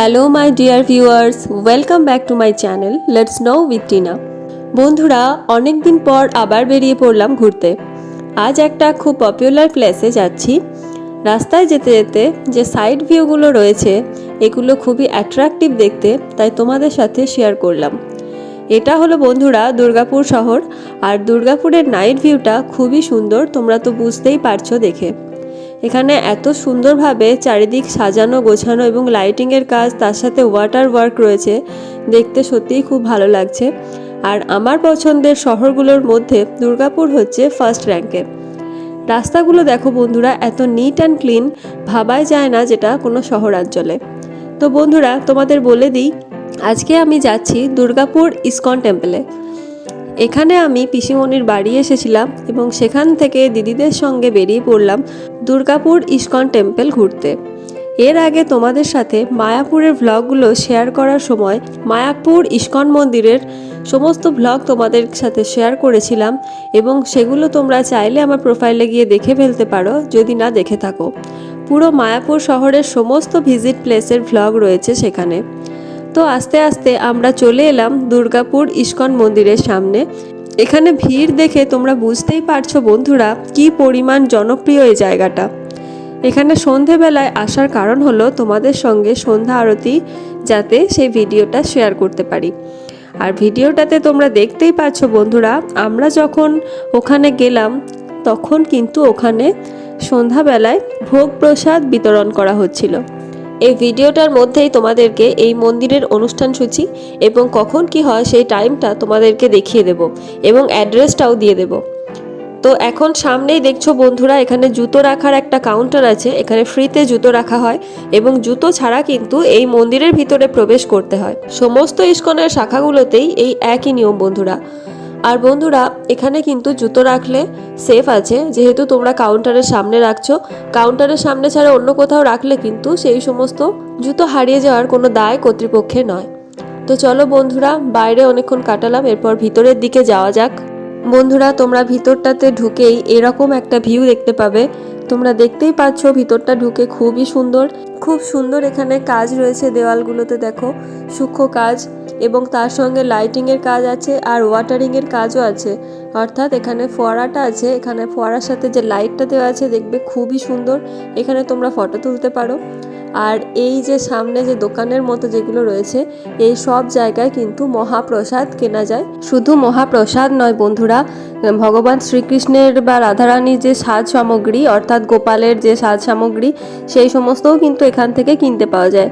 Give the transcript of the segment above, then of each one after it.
Hello my dear viewers welcome back to my channel let's know with Tina বন্ধুরা অনেক দিন পর আবার বেরিয়ে পড়লাম ঘুরতে। আজ একটা খুব পপুলার প্লেসে যাচ্ছি। রাস্তায় যেতে যেতে যে সাইড ভিউগুলো রয়েছে, এগুলো খুবই অ্যাট্রাকটিভ দেখতে, তাই তোমাদের সাথে শেয়ার করলাম। এটা হলো বন্ধুরা, দুর্গাপুর শহর। আর দুর্গাপুরের নাইট ভিউটা খুবই সুন্দর, তোমরা তো বুঝতেই পারছ দেখে। এখানে এত সুন্দরভাবে চারিদিক সাজানো, গোছানো এবং লাইটিংয়ের কাজ, তার সাথে ওয়াটার ওয়ার্ক রয়েছে। দেখতে সত্যিই খুব ভালো লাগছে। আর আমার পছন্দের শহরগুলোর মধ্যে দুর্গাপুর হচ্ছে ফার্স্ট র্যাঙ্কে রাস্তাগুলো দেখো বন্ধুরা, এত নিট অ্যান্ড ক্লিন ভাবাই যায় না যেটা কোনো শহরাঞ্চলে। তো বন্ধুরা, তোমাদের বলে দিই, আজকে আমি যাচ্ছি দুর্গাপুর ইসকন টেম্পলে এখানে আমি পিসিমণির বাড়ি এসেছিলাম এবং সেখান থেকে দিদিদের সঙ্গে বেরিয়ে পড়লাম দুর্গাপুর ইস্কন টেম্পল ঘুরতে। এর আগে তোমাদের সাথে মায়াপুরের ভ্লগগুলো শেয়ার করার সময় মায়াপুর ইস্কন মন্দিরের সমস্ত ভ্লগ তোমাদের সাথে শেয়ার করেছিলাম এবং সেগুলো তোমরা চাইলে আমার প্রোফাইলে গিয়ে দেখে ফেলতে পারো, যদি না দেখে থাকো। পুরো মায়াপুর শহরের সমস্ত ভিজিট প্লেসের ভ্লগ রয়েছে সেখানে। তো আস্তে আস্তে আমরা চলে এলাম দুর্গাপুর ইস্কন মন্দিরের সামনে। এখানে ভিড় দেখে তোমরা বুঝতেই পারছ বন্ধুরা কি পরিমাণ জনপ্রিয় এই জায়গাটা। এখানে সন্ধেবেলায় আসার কারণ হলো তোমাদের সঙ্গে সন্ধ্যা আরতি যাতে সেই ভিডিওটা শেয়ার করতে পারি। আর ভিডিওটাতে তোমরা দেখতেই পাচ্ছ বন্ধুরা, আমরা যখন ওখানে গেলাম, তখন কিন্তু ওখানে সন্ধ্যাবেলায় ভোগ প্রসাদ বিতরণ করা হচ্ছিল। এই ভিডিওটার মধ্যেই তোমাদেরকে এই মন্দিরের অনুষ্ঠান সূচি এবং কখন কি হয় সেই টাইমটা তোমাদেরকে দেখিয়ে দেব এবং অ্যাড্রেসটাও দিয়ে দেব। তো এখন সামনেই দেখছ বন্ধুরা, এখানে জুতো রাখার একটা কাউন্টার আছে। এখানে ফ্রিতে জুতো রাখা হয় এবং জুতো ছাড়া কিন্তু এই মন্দিরের ভিতরে প্রবেশ করতে হয়। সমস্ত ইস্কনের শাখাগুলোতেই এই একই নিয়ম বন্ধুরা। আর বন্ধুরা, এখানে কিন্তু জুতো রাখলে সেফ আছে। যেহেতু তোমরা কাউন্টারের সামনে রাখছো কাউন্টারের সামনে ছাড়া অন্য কোথাও রাখলে কিন্তু সেই সমস্ত জুতো হারিয়ে যাওয়ার কোনো দায় কর্তৃপক্ষের নয়। তো চলো বন্ধুরা, বাইরে অনেকক্ষণ কাটালাম, এরপর ভিতরের দিকে যাওয়া যাক। বন্ধুরা, তোমরা ভিতরটাতে ঢুকেই এরকম একটা ভিউ দেখতে পাবে। তোমরা দেখতেই পাচ্ছ ভিতরটা ঢুকে খুবই সুন্দর। খুব সুন্দর এখানে কাজ রয়েছে দেওয়ালগুলোতে, দেখো। সূক্ষ্ম কাজ এবং তার সঙ্গে লাইটিংয়ের কাজ আছে আর ওয়াটারিংয়ের কাজও আছে। অর্থাৎ এখানে ফোয়ারাটা আছে, এখানে ফোয়ারার সাথে যে লাইটটা দেওয়া আছে দেখবে খুবই সুন্দর। এখানে তোমরা ফটো তুলতে পারো। আর এই যে সামনে যে দোকানের মতো যেগুলো রয়েছে, এই সব জায়গায় কিন্তু মহাপ্রসাদ কেনা যায়। শুধু মহাপ্রসাদ নয় বন্ধুরা, ভগবান শ্রীকৃষ্ণের বা রাধারানীর যে সাজ সামগ্রী, অর্থাৎ গোপালের যে সাজ সামগ্রী, সেই সমস্তও কিন্তু এখান থেকে কিনতে পাওয়া যায়।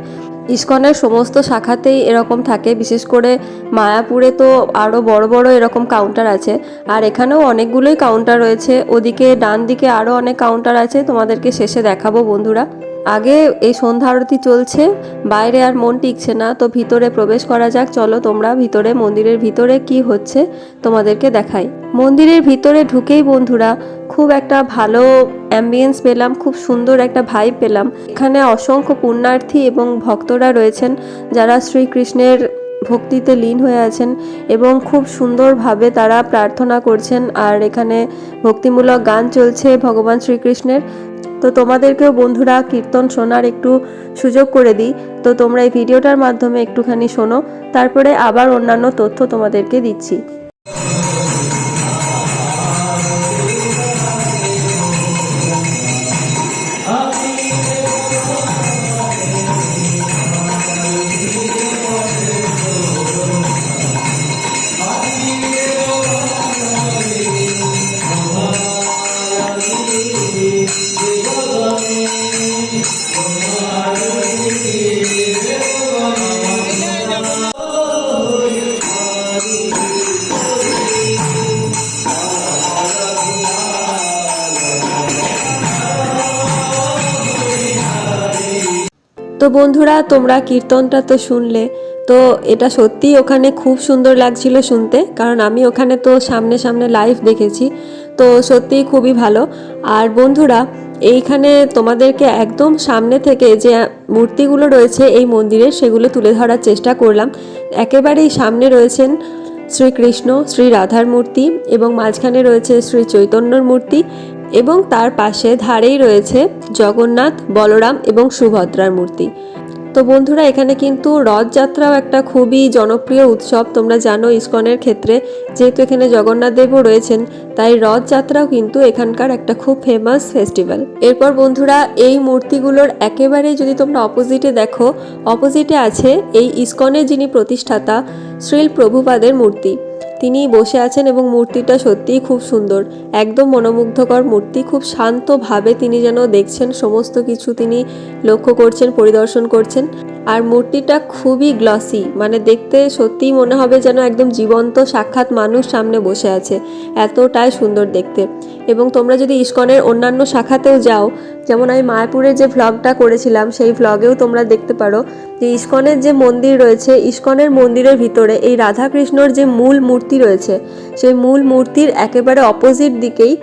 ইস্কনের সমস্ত শাখাতেই এরকম থাকে, বিশেষ করে মায়াপুরে তো আরও বড় বড় এরকম কাউন্টার আছে। আর এখানেও অনেকগুলোই কাউন্টার রয়েছে। ওদিকে ডান দিকে আরও অনেক কাউন্টার আছে। তোমাদেরকে শেষে দেখাবো বন্ধুরা। আগে এই সন্ধ্যা আরতি চলছে, বাইরে আর মন টিকছে না, তো ভিতরে প্রবেশ করা যাক, চলো তোমরা ভিতরে, মন্দিরের ভিতরে কি হচ্ছে তোমাদেরকে দেখাই। মন্দিরের ভিতরে ঢুকেই বন্ধুরা, খুব একটা ভালো অ্যাম্বিয়েন্স পেলাম, খুব সুন্দর একটা ভাইব পেলাম। এখানে অসংখ্য পুণ্যার্থী এবং ভক্তরা রয়েছেন, যারা শ্রীকৃষ্ণের ভক্তিতে লীন হয়ে আছেন এবং খুব সুন্দরভাবে তারা প্রার্থনা করছেন। আর এখানে ভক্তিমূলক গান চলছে ভগবান শ্রীকৃষ্ণের। তো তোমাদেরকেও বন্ধুরা কীর্তন শোনার একটু সুযোগ করে দিই। তো তোমরা এই ভিডিওটার মাধ্যমে একটুখানি শোনো, তারপরে আবার অন্যান্য তথ্য তোমাদেরকে দিচ্ছি। তো বন্ধুরা, তোমরা কীর্তনটা তো শুনলে, তো এটা সত্যিই ওখানে খুব সুন্দর লাগছিল শুনতে, কারণ আমি ওখানে তো সামনে সামনে লাইভ দেখেছি, তো সত্যিই খুবই ভালো। আর বন্ধুরা, এইখানে তোমাদেরকে একদম সামনে থেকে যে মূর্তিগুলো রয়েছে এই মন্দিরের সেগুলো তুলে ধরার চেষ্টা করলাম। একেবারেই সামনে রয়েছেন শ্রীকৃষ্ণ, শ্রী রাধার মূর্তি এবং মাঝখানে রয়েছে শ্রী চৈতন্যর মূর্তি। এবং তার পাশে ধারেই রয়েছে জগন্নাথ, বলরাম এবং সুভদ্রার মূর্তি। তো বন্ধুরা, এখানে কিন্তু রথযাত্রাও একটা খুবই জনপ্রিয় উৎসব। তোমরা জানো ইস্কনের ক্ষেত্রে, যেহেতু এখানে জগন্নাথ দেবও রয়েছেন, তাই রথযাত্রাও কিন্তু এখানকার একটা খুব ফেমাস ফেস্টিভ্যাল এরপর বন্ধুরা, এই মূর্তিগুলোর একেবারেই যদি তোমরা অপোজিটে দেখো অপোজিটে আছে এই ইস্কনের যিনি প্রতিষ্ঠাতা, শ্রীল প্রভুপাদের মূর্তি। তিনি বসে আছেন এবং মূর্তিটা সত্যিই খুব সুন্দর। একদম মনোমুগ্ধকর মূর্তি, খুব শান্তভাবে তিনি যেন দেখছেন, সমস্ত কিছু তিনি লক্ষ্য করছেন, পরিদর্শন করছেন। আর মূর্তিটা খুবই গ্লসি মানে দেখতে সত্যিই মনে হবে যেন একদম জীবন্ত, সাক্ষাৎ মানুষ সামনে বসে আছে। এতটাই সুন্দর দেখতে। এবং তোমরা যদি ইস্কনের অন্যান্য শাখাতেও যাও যেমন আমি মায়াপুরের যে ভ্লগটা করেছিলাম, সেই ভ্লগেও তোমরা দেখতে পারো যে ইস্কনের যে মন্দির রয়েছে, ইস্কনের মন্দিরের ভিতরে এই রাধাকৃষ্ণর যে মূল মূর্তি রয়েছে, সেই মূল মূর্তির একেবারে অপোজিট দিকেই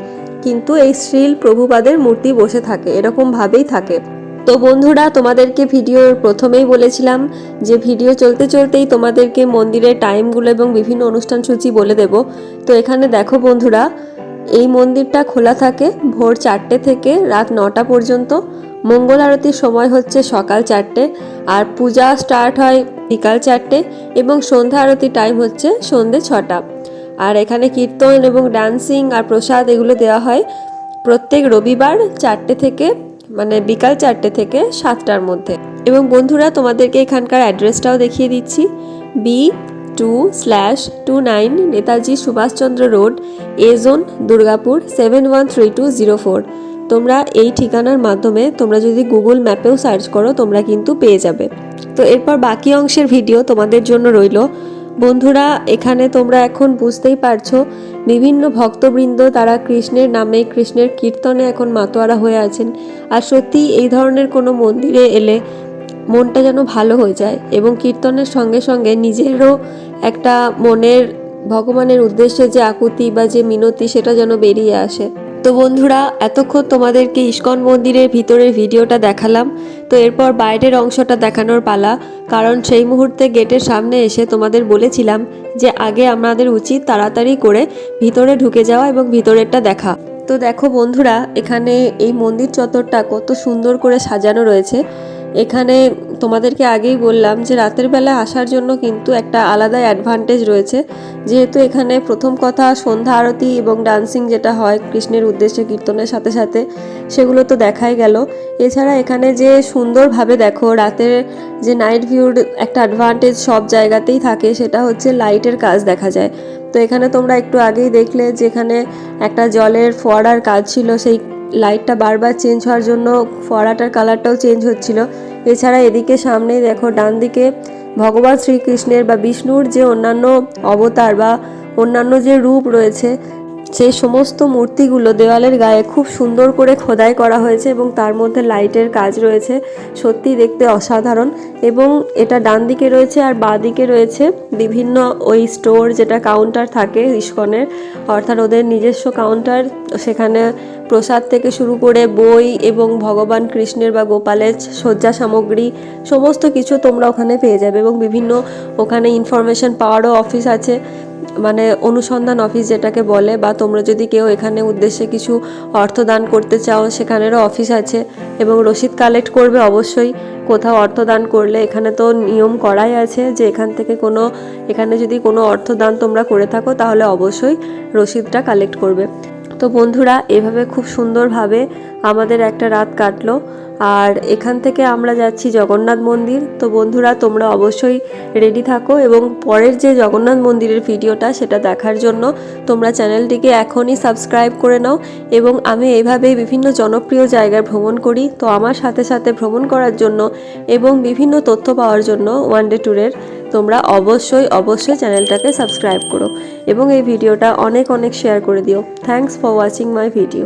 কিন্তু এই শ্রীল প্রভুপাদের মূর্তি বসে থাকে এরকমভাবেই থাকে। তো বন্ধুরা, তোমাদেরকে ভিডিওর প্রথমেই বলেছিলাম যে ভিডিও চলতে চলতেই তোমাদেরকে মন্দিরের টাইমগুলো এবং বিভিন্ন অনুষ্ঠান সূচি বলে দেব। তো এখানে দেখো বন্ধুরা এই মন্দিরটা খোলা থাকে ভোর চারটে থেকে রাত নটা পর্যন্ত। মঙ্গল আরতির সময় হচ্ছে সকাল চারটে আর পূজা স্টার্ট হয় বিকাল চারটে এবং সন্ধ্যা আরতি টাইম হচ্ছে সন্ধে ছটা। আর এখানে কীর্তন এবং ডান্সিং আর প্রসাদ এগুলো দেওয়া হয় প্রত্যেক রবিবার চারটে থেকে মানে বিকাল চারটে থেকে সাতটার মধ্যে। এবং বন্ধুরা, তোমাদেরকে এখানকার অ্যাড্রেসটাও দেখিয়ে দিচ্ছি। B two slash two nine Netaji Subhashchandra road A zone Durgapur seven one three two zero four তোমরা এই ঠিকানার মাধ্যমে তোমরা যদি গুগল ম্যাপেও সার্চ করো, তোমরা কিন্তু পেয়ে যাবে। তো এরপর বাকি অংশের ভিডিও তোমাদের জন্য রইল। বন্ধুরা, এখানে তোমরা এখন বুঝতেই পারছ, বিভিন্ন ভক্তবৃন্দ তারা কৃষ্ণের নামে, কৃষ্ণের কীর্তনে এখন মাতোয়ারা হয়ে আছেন। আর সত্যি এই ধরনের কোনো মন্দিরে এলে মনটা যেন ভালো হয়ে যায় এবং কীর্তনের সঙ্গে সঙ্গে নিজেরও একটা মনের, ভগবানের উদ্দেশ্যে যে আকুতি বা যে মিনতি সেটা যেন বেরিয়ে আসে। তো বন্ধুরা, এতক্ষণ তোমাদেরকে ইস্কন মন্দিরের ভিতরের ভিডিওটা দেখালাম। তো এরপর বাইরের অংশটা দেখানোর পালা, কারণ সেই মুহূর্তে গেটের সামনে এসে তোমাদের বলেছিলাম যে আগে আমাদের উচিত তাড়াতাড়ি করে ভিতরে ঢুকে যাওয়া এবং ভিতরেরটা দেখা। তো দেখো বন্ধুরা, এখানে এই মন্দির চত্বরটা কত সুন্দর করে সাজানো রয়েছে। এখানে তোমাদেরকে আগেই বললাম যে রাতের বেলা আসার জন্য কিন্তু একটা আলাদা অ্যাডভান্টেজ রয়েছে। যেহেতু এখানে প্রথম কথা সন্ধ্যা আরতি এবং ডান্সিং যেটা হয় কৃষ্ণের উদ্দেশ্যে কীর্তনের সাথে সাথে, সেগুলো তো দেখাই গেল। এছাড়া এখানে যে সুন্দরভাবে দেখো, রাতের যে নাইট ভিউর একটা অ্যাডভান্টেজ সব জায়গাতেই থাকে, সেটা হচ্ছে লাইটের কাজ দেখা যায়। তো এখানে তোমরা একটু আগেই দেখলে যেখানে একটা জলের ফোয়ারার কাজ ছিল, সেই লাইটটা বারবার চেঞ্জ হওয়ার জন্য ফোয়ারাটার কালারটাও চেঞ্জ হচ্ছিল। এছাড়া এদিকে সামনেই দেখো ডান দিকে ভগবান শ্রীকৃষ্ণের বা বিষ্ণুর যে অন্যান্য অবতার বা অন্যান্য যে রূপ রয়েছে, সেই সমস্ত মূর্তিগুলো দেওয়ালের গায়ে খুব সুন্দর করে খোদাই করা হয়েছে এবং তার মধ্যে লাইটের কাজ রয়েছে। সত্যি দেখতে অসাধারণ এবং এটা ডান দিকে রয়েছে আর বাঁ দিকে রয়েছে বিভিন্ন ওই স্টোর যেটা কাউন্টার থাকে ইস্কনের, অর্থাৎ ওদের নিজস্ব কাউন্টার সেখানে প্রসাদ থেকে শুরু করে বই এবং ভগবান কৃষ্ণের বা গোপালের শয্যা সামগ্রী, সমস্ত কিছু তোমরা ওখানে পেয়ে যাবে এবং বিভিন্ন ওখানে ইনফরমেশন পাওয়ারও অফিস আছে। মানে অনুসন্ধান অফিস যেটাকে বলে, বা তোমরা যদি কেউ এখানে উদ্দেশ্যে কিছু অর্থ দান করতে চাও, সেখানেরও অফিস আছে এবং রসিদ কালেক্ট করবে অবশ্যই। কোথাও অর্থ দান করলে এখানে তো নিয়ম করাই আছে যে এখান থেকে কোনো, এখানে যদি কোনো অর্থ দান তোমরা করে থাকো, তাহলে অবশ্যই রসিদটা কালেক্ট করবে। তো বন্ধুরা, এভাবে খুব সুন্দরভাবে আমাদের একটা রাত কাটলো। আর এখান থেকে আমরা যাচ্ছি জগন্নাথ মন্দির। তো বন্ধুরা, তোমরা অবশ্যই রেডি থাকো এবং পরের যে জগন্নাথ মন্দিরের ভিডিওটা, সেটা দেখার জন্য তোমরা চ্যানেলটিকে এখনই সাবস্ক্রাইব করে নাও। এবং আমি এইভাবেই বিভিন্ন জনপ্রিয় জায়গায় ভ্রমণ করি। তো আমার সাথে সাথে ভ্রমণ করার জন্য এবং বিভিন্ন তথ্য পাওয়ার জন্য ওয়ান ডে ট্যুরের তোমরা অবশ্যই অবশ্যই চ্যানেলটাকে সাবস্ক্রাইব করো এবং এই ভিডিওটা অনেক অনেক শেয়ার করে দিও। Thanks for watching my video